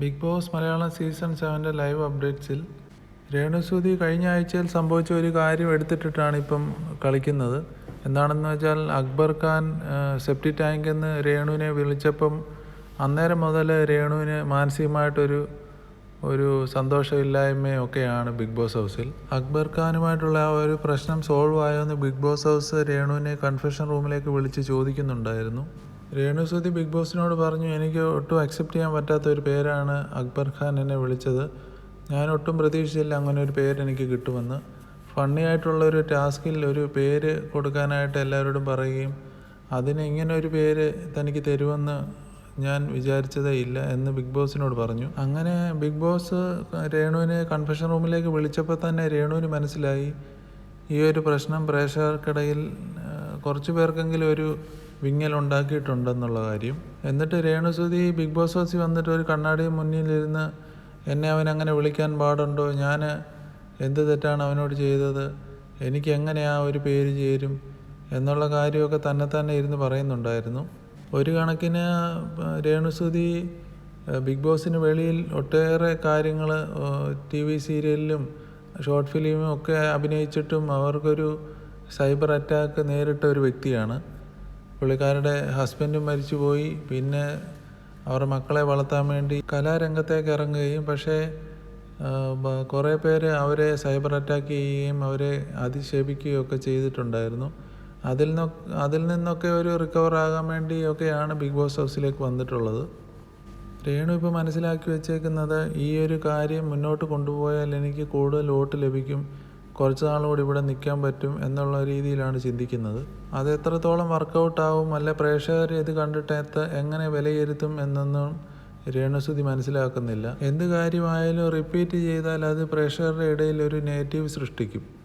Big Boss Malayalam season സെവന്റെ live അപ്ഡേറ്റ്സിൽ രേണുസൂതി കഴിഞ്ഞ ആഴ്ചയിൽ സംഭവിച്ച ഒരു കാര്യം എടുത്തിട്ടിട്ടാണ് ഇപ്പം കളിക്കുന്നത്. എന്താണെന്ന് വെച്ചാൽ അക്ബർ ഖാൻ സെപ്റ്റി ടാങ്ക് നിന്ന് രേണുവിനെ വിളിച്ചപ്പം അന്നേരം മുതൽ രേണുവിന് മാനസികമായിട്ടൊരു ഒരു സന്തോഷമില്ലായ്മയും ഒക്കെയാണ് ബിഗ് ബോസ് ഹൗസിൽ. അക്ബർ ഖാനുമായിട്ടുള്ള ആ ഒരു പ്രശ്നം സോൾവ് ആയോ എന്ന് ബിഗ് ബോസ് ഹൗസ് രേണുവിനെ കൺഫെഷൻ റൂമിലേക്ക് വിളിച്ച് ചോദിക്കുന്നുണ്ടായിരുന്നു. രേണുസുതി ബിഗ് ബോസിനോട് പറഞ്ഞു എനിക്ക് ഒട്ടും അക്സെപ്റ്റ് ചെയ്യാൻ പറ്റാത്ത ഒരു പേരാണ് അക്ബർ ഖാൻ എന്നെ വിളിച്ചത്. ഞാൻ ഒട്ടും പ്രതീക്ഷിച്ചില്ല അങ്ങനെ ഒരു പേര് എനിക്ക് കിട്ടുമെന്ന്. ഫണ്ണി ആയിട്ടുള്ള ഒരു ടാസ്കിൽ ഒരു പേര് കൊടുക്കാനായിട്ട് എല്ലാവരോടും പറയുകയും അതിന് ഇങ്ങനെ ഒരു പേര് തനിക്ക് തരുമെന്ന് ഞാൻ വിചാരിച്ചതേ ഇല്ല എന്ന് ബിഗ് ബോസിനോട് പറഞ്ഞു. അങ്ങനെ ബിഗ് ബോസ് രേണുവിനെ കൺഫെഷൻ റൂമിലേക്ക് വിളിച്ചപ്പോൾ തന്നെ രേണുവിന് മനസ്സിലായി. ഈ ഒരു പ്രശ്നം പ്രേക്ഷകർക്കിടയിൽ കുറച്ച് പേർക്കെങ്കിലും ഒരു വിങ്ങൽ ഉണ്ടാക്കിയിട്ടുണ്ടെന്നുള്ള കാര്യം. എന്നിട്ട് രേണുസുതി ബിഗ് ബോസ് ഹൗസിൽ വന്നിട്ട് ഒരു കണ്ണാടി മുന്നിലിരുന്ന് എന്നെ അവൻ അങ്ങനെ വിളിക്കാൻ പാടുണ്ടോ? ഞാൻ എന്ത് തെറ്റാണ് അവനോട് ചെയ്തത്? എനിക്ക് എങ്ങനെ ആ ഒരു പേര് ചേരും? എന്നുള്ള കാര്യമൊക്കെ തന്നെ തന്നെ ഇരുന്ന് പറയുന്നുണ്ടായിരുന്നു. ഒരു കണക്കിന് രേണുസുതി ബിഗ് ബോസിന് വെളിയിൽ ഒട്ടേറെ കാര്യങ്ങൾ ടി വി സീരിയലിലും ഷോർട്ട് ഫിലിമും ഒക്കെ അഭിനയിച്ചിട്ടും അവർക്കൊരു സൈബർ അറ്റാക്ക് നേരിട്ട ഒരു വ്യക്തിയാണ്. പുള്ളിക്കാരുടെ ഹസ്ബൻഡും മരിച്ചുപോയി. പിന്നെ അവരുടെ മക്കളെ വളർത്താൻ വേണ്ടി കലാരംഗത്തേക്ക് ഇറങ്ങുകയും പക്ഷേ കുറേ പേര് അവരെ സൈബർ അറ്റാക്ക് ചെയ്യുകയും അവരെ അധിക്ഷേപിക്കുകയും ഒക്കെ ചെയ്തിട്ടുണ്ടായിരുന്നു. അതിൽ നിന്നൊ അതിൽ നിന്നൊക്കെ ഒരു റിക്കവർ ആകാൻ വേണ്ടി ഒക്കെയാണ് ബിഗ് ബോസ് ഹൗസിലേക്ക് വന്നിട്ടുള്ളത്. രേണു ഇപ്പോൾ മനസ്സിലാക്കി വെച്ചേക്കുന്നത് ഈ ഒരു കാര്യം മുന്നോട്ട് കൊണ്ടുപോയാൽ എനിക്ക് കൂടുതൽ വോട്ട് ലഭിക്കും. കുറച്ച് നാളുകൂടി ഇവിടെ നിൽക്കാൻ പറ്റും എന്നുള്ള രീതിയിലാണ് ചിന്തിക്കുന്നത്. അത് എത്രത്തോളം വർക്കൗട്ട് ആവും അല്ലെ പ്രേക്ഷകർ ഇത് കണ്ടിട്ട് എങ്ങനെ വിലയിരുത്തും എന്നൊന്നും രേണുസുതി മനസ്സിലാക്കുന്നില്ല. എന്ത് കാര്യമായാലും റിപ്പീറ്റ് ചെയ്താൽ അത് പ്രേക്ഷകരുടെ ഇടയിൽ ഒരു നെഗറ്റീവ് സൃഷ്ടിക്കും.